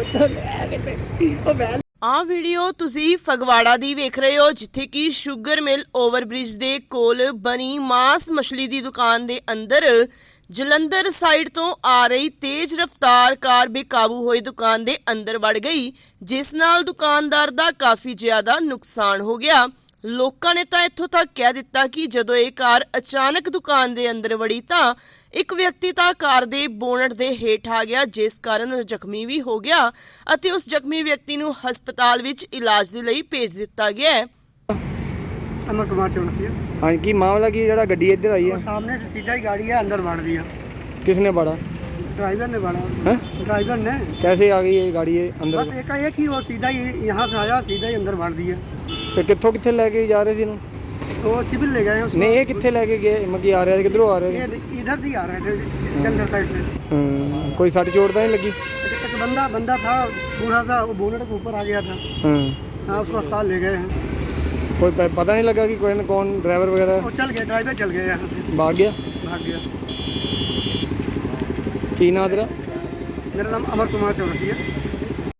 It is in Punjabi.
ਉਹ ਬੈਲ ਆ ਵੀਡੀਓ ਤੁਸੀਂ ਫਗਵਾੜਾ ਦੀ ਵੇਖ ਰਹੇ ਹੋ, ਜਿੱਥੇ ਕਿ ਸ਼ੂਗਰ ਮਿਲ ਓਵਰਬ੍ਰਿਜ ਦੇ ਕੋਲ ਬਣੀ ਮਾਸ ਮਛਲੀ ਦੀ ਦੁਕਾਨ ਦੇ ਅੰਦਰ ਜਲੰਧਰ ਸਾਈਡ ਤੋਂ ਆ ਰਹੀ ਤੇਜ਼ ਰਫ਼ਤਾਰ ਕਾਰ ਬੇਕਾਬੂ ਹੋਈ ਦੁਕਾਨ ਦੇ ਅੰਦਰ ਵੜ ਗਈ, ਜਿਸ ਨਾਲ ਦੁਕਾਨਦਾਰ ਦਾ ਕਾਫੀ ਜ਼ਿਆਦਾ ਨੁਕਸਾਨ ਹੋ ਗਿਆ। ਲੋਕਾਂ ਨੇ ਤਾਂ ਇੱਥੋਂ ਤੱਕ ਕਹਿ ਦਿੱਤਾ ਕਿ ਜਦੋਂ ਇਹ ਕਾਰ ਅਚਾਨਕ ਦੁਕਾਨ ਦੇ ਅੰਦਰ ਵੜੀ ਤਾਂ ਇੱਕ ਵਿਅਕਤੀ ਤਾਂ ਕਾਰ ਦੇ ਬੋਨਟ ਦੇ ਹੇਠ ਆ ਗਿਆ ਜਿਸ ਕਾਰਨ ਉਹ ਜ਼ਖਮੀ ਵੀ ਹੋ ਗਿਆ ਅਤੇ ਉਸ ਜ਼ਖਮੀ ਵਿਅਕਤੀ ਨੂੰ ਹਸਪਤਾਲ ਵਿੱਚ ਇਲਾਜ ਦੇ ਲਈ ਭੇਜ ਦਿੱਤਾ ਗਿਆ ਹੈ अमर कुमार चौरसिया हाँ की मामला की जरा गड्डी इधर आई और है सामने से सीधा ही गाड़ी है अंदर बांट दिया किसने बढ़ा ड्राइवर ने बांटा हैं ड्राइवर ने कैसे आ गई ये गाड़ी ये बस अंदर एक एक ही वो सीधा ही यहाँ से आया सीधा ही अंदर बांट दिया ਤੇ ਕਿੱਥੋਂ ਕਿੱਥੇ ਲੈ ਕੇ ਜਾ ਰਹੇ ਸੀ ਇਹਨੂੰ तो वो सिविल ले गए हैं उसको। ਨਹੀਂ ਇਹ ਕਿੱਥੇ ਲੈ ਕੇ ਗਏ ਮੱਕੀ ਆ ਰਿਹਾ ਸੀ ਕਿੱਧਰੋਂ ਆ ਰਿਹਾ ये इधर से ही आ रहे थे जंगल साइड से ਸੀ ਹਾਂ ਕੋਈ ਸੱਟ ਚੋਟ ਤਾਂ ਨਹੀਂ ਲੱਗੀ एक एक बंदा बंदा था बूढ़ा सा वो बोनट के ऊपर आ गया था ਹਾਂ हाँ उसको अस्पताल ले गए हैं ਕੋਈ ਪ- पता नहीं लगा कि कोई कौन ड्राइवर वगैरह वो चल गया ड्राइवर चल गया यहाँ से भाग गया भाग गया की ना तेरा मेरा नाम अमर कुमार चौरसिया